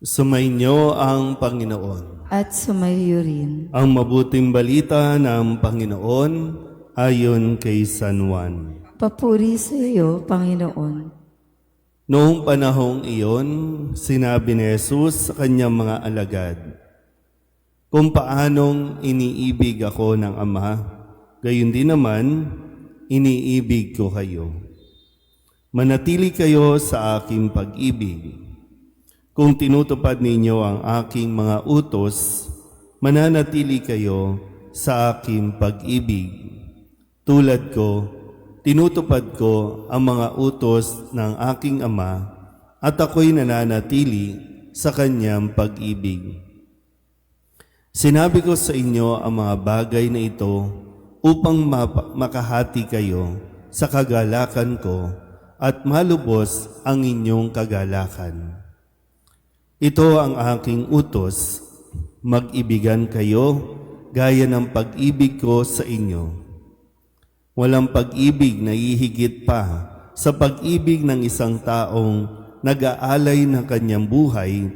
Sumainyo ang Panginoon. at sumayo rin. Ang mabuting balita ng Panginoon ayon kay San Juan. Papuri sa iyo, Panginoon. Noong panahong iyon, sinabi ni Jesus sa kanyang mga alagad, Kung paanong iniibig ako ng Ama, gayon din naman, iniibig ko kayo. Manatili kayo sa aking pag-ibig. Kung tinutupad ninyo ang aking mga utos, mananatili kayo sa aking pag-ibig. Tulad ko, tinutupad ko ang mga utos ng aking ama at ako'y nananatili sa kanyang pag-ibig. Sinabi ko sa inyo ang mga bagay na ito upang makahati kayo sa kagalakan ko at malubos ang inyong kagalakan. Ito ang aking utos, mag-ibigan kayo gaya ng pag-ibig ko sa inyo. Walang pag-ibig na ihigit pa sa pag-ibig ng isang taong nag-aalay ng kanyang buhay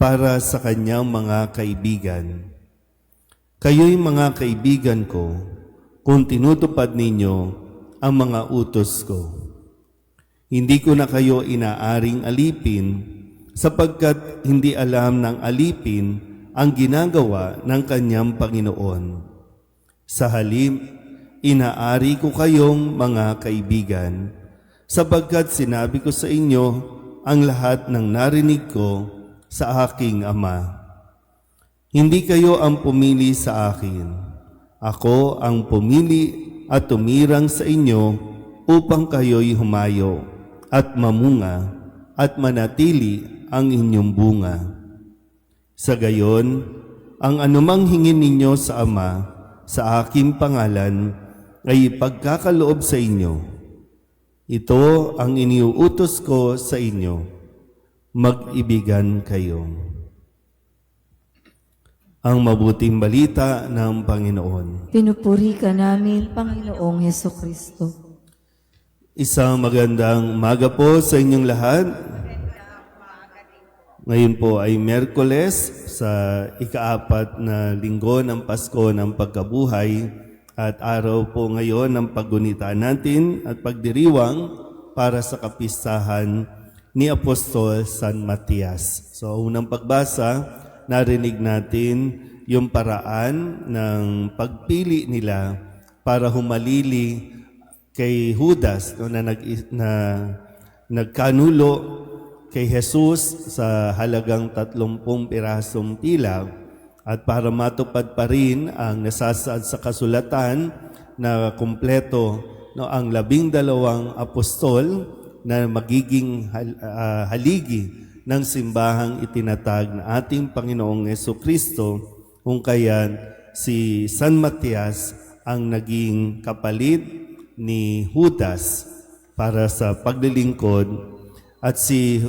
para sa kanyang mga kaibigan. Kayo'y mga kaibigan ko kung tinutupad ninyo ang mga utos ko. Hindi ko na kayo inaaring alipin sapagkat hindi alam ng alipin ang ginagawa ng kanyang Panginoon. Sa halip, inaari ko kayong mga kaibigan, sapagkat sinabi ko sa inyo ang lahat ng narinig ko sa aking Ama. Hindi kayo ang pumili sa akin. Ako ang pumili at tumirang sa inyo upang kayo'y humayo at mamunga at manatili ang inyong bunga. Sa gayon, ang anumang hingin ninyo sa Ama sa aking pangalan ay pagkakaloob sa inyo. Ito ang iniuutos ko sa inyo. Mag-ibigan kayo. Ang mabuting balita ng Panginoon. Pinupuri ka namin, Panginoong Yeso Kristo. Isang magandang umaga po sa inyong lahat. Ngayon po ay Merkoles sa ikaapat na linggo ng Pasko ng Pagkabuhay at araw po ngayon ng paggunita natin at pagdiriwang para sa kapistahan ni Apostol San Matias. So unang pagbasa, narinig natin yung paraan ng pagpili nila para humalili kay Judas no, na, nag, na nagkanulo kay Jesus sa halagang 30 pirasong tila at para matupad pa rin ang nasasaad sa kasulatan na kumpleto no, ang labing dalawang apostol na magiging hal- ah, haligi ng simbahang itinatag na ating Panginoong Yeso Kristo kung kaya si San Matias ang naging kapalit ni Judas para sa paglilingkod at si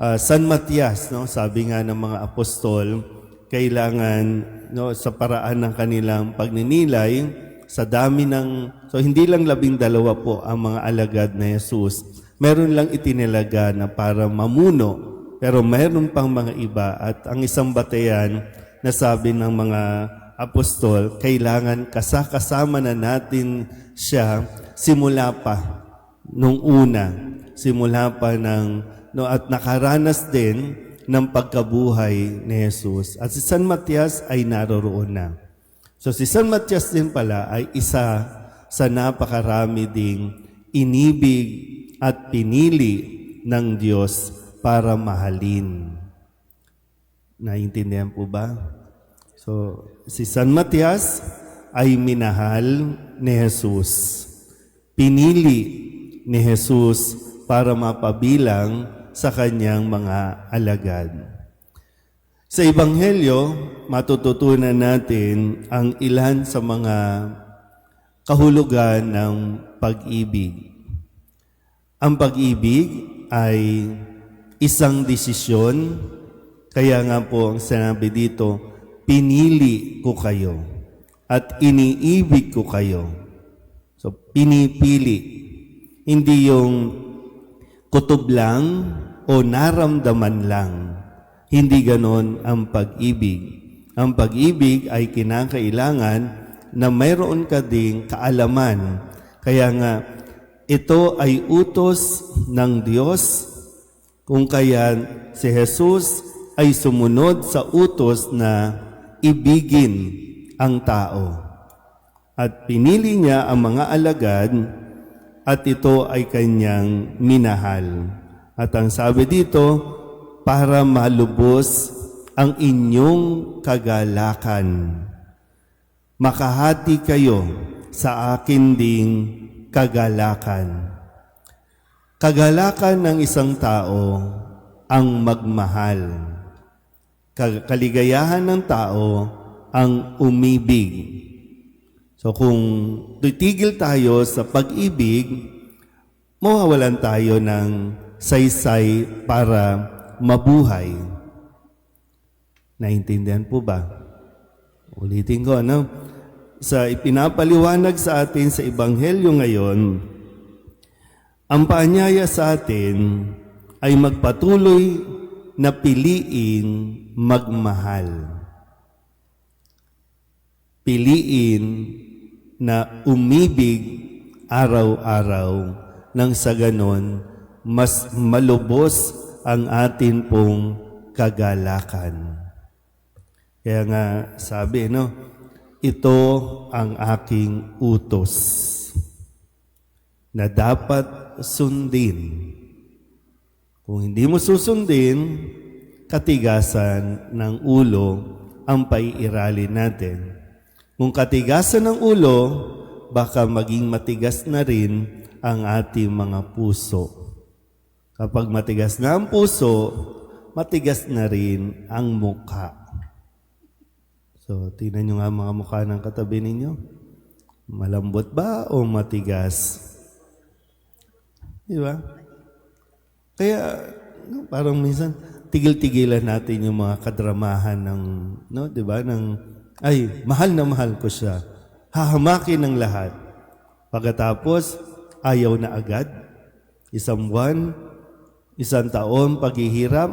ah, San Matias, no, sabi nga ng mga apostol, kailangan no, sa paraan ng kanilang pagninilay, sa dami ng, so hindi lang labing dalawa po ang mga alagad na Jesus. Meron lang itinilaga na para mamuno, pero meron pang mga iba. At ang isang batayan na sabi ng mga apostol, kailangan kasakasama na natin siya simula pa nung una, simula pa ng, no, at nakaranas din ng pagkabuhay ni Jesus. At si San Matias ay naroroon na. So si San Matias din pala ay isa sa napakarami ding inibig at pinili ng Diyos para mahalin. Naintindihan po ba? So, si San Matias ay minahal ni Jesus. Pinili ni Jesus para mapabilang sa kanyang mga alagad. Sa Ebanghelyo, matututunan natin ang ilan sa mga kahulugan ng pag-ibig. Ang pag-ibig ay isang desisyon, kaya nga po ang sinabi dito, pinili ko kayo at iniibig ko kayo. So, pinipili. Hindi yung kutob lang o naramdaman lang. Hindi ganon ang pag-ibig. Ang pag-ibig ay kinakailangan na mayroon ka ding kaalaman. Kaya nga, ito ay utos ng Diyos kung kaya si Jesus ay sumunod sa utos na ibigin ang tao. At pinili niya ang mga alagad at ito ay kanyang minahal. At ang sabi dito, para malubos ang inyong kagalakan. Makahati kayo sa akin ding kagalakan. Kagalakan ng isang tao ang magmahal. Kaligayahan ng tao ang umibig. So kung titigil tayo sa pag-ibig, mawawalan tayo ng saysay para mabuhay. Naintindihan po ba? Ulitin ko, ano? Sa ipinapaliwanag sa atin sa Ebanghelyo ngayon, ang paanyaya sa atin ay magpatuloy na piliin magmahal. Piliin na umibig araw-araw nang sa ganon mas malubos ang atin pong kagalakan. Kaya nga sabi, no, ito ang aking utos na dapat sundin. Kung hindi mo susundin, katigasan ng ulo ang paiirali natin. Kung katigasan ng ulo, baka maging matigas na rin ang ating mga puso. Kapag matigas na ang puso, matigas na rin ang mukha. So, tingnan nyo nga mga mukha ng katabi ninyo. Malambot ba o matigas? Di ba? Kaya, no, parang minsan, tigil-tigilan natin yung mga kadramahan ng, no, di ba, ng, ay, mahal na mahal ko siya. Hahamakin ng lahat. Pagkatapos, ayaw na agad. Isang buwan, isang taon, paghihirap,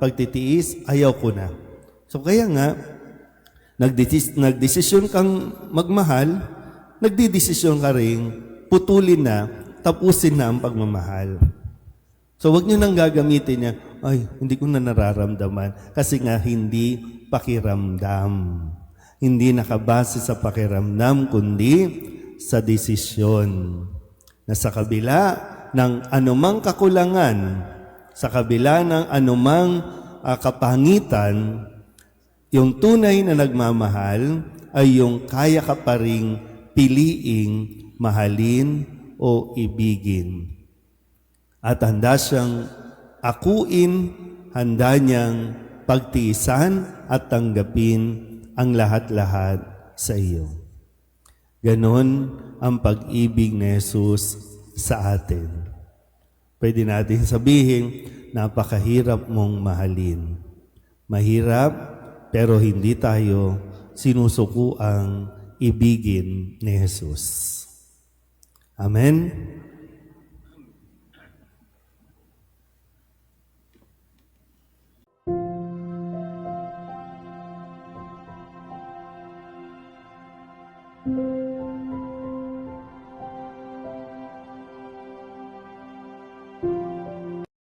pagtitiis, ayaw ko na. So kaya nga, nagdesis, nagdesisyon kang magmahal, nagdidesisyon ka rin, putulin na, tapusin na ang pagmamahal. So wag niyo nang gagamitin niya, ay, hindi ko na nararamdaman. Kasi nga, hindi pakiramdam. Hindi nakabase sa pakiramdam, kundi sa desisyon. Na sa kabila ng anumang kakulangan, sa kabila ng anumang ah, kapangitan, yung tunay na nagmamahal ay yung kaya ka pa ring piliing mahalin o ibigin. At handa siyang akuin, handa niyang pagtiisan at tanggapin ang lahat-lahat sa iyo. Ganon ang pag-ibig ni Jesus sa atin. Pwede natin sabihin, napakahirap mong mahalin. Mahirap, pero hindi tayo sinusuko ang ibigin ni Jesus. Amen?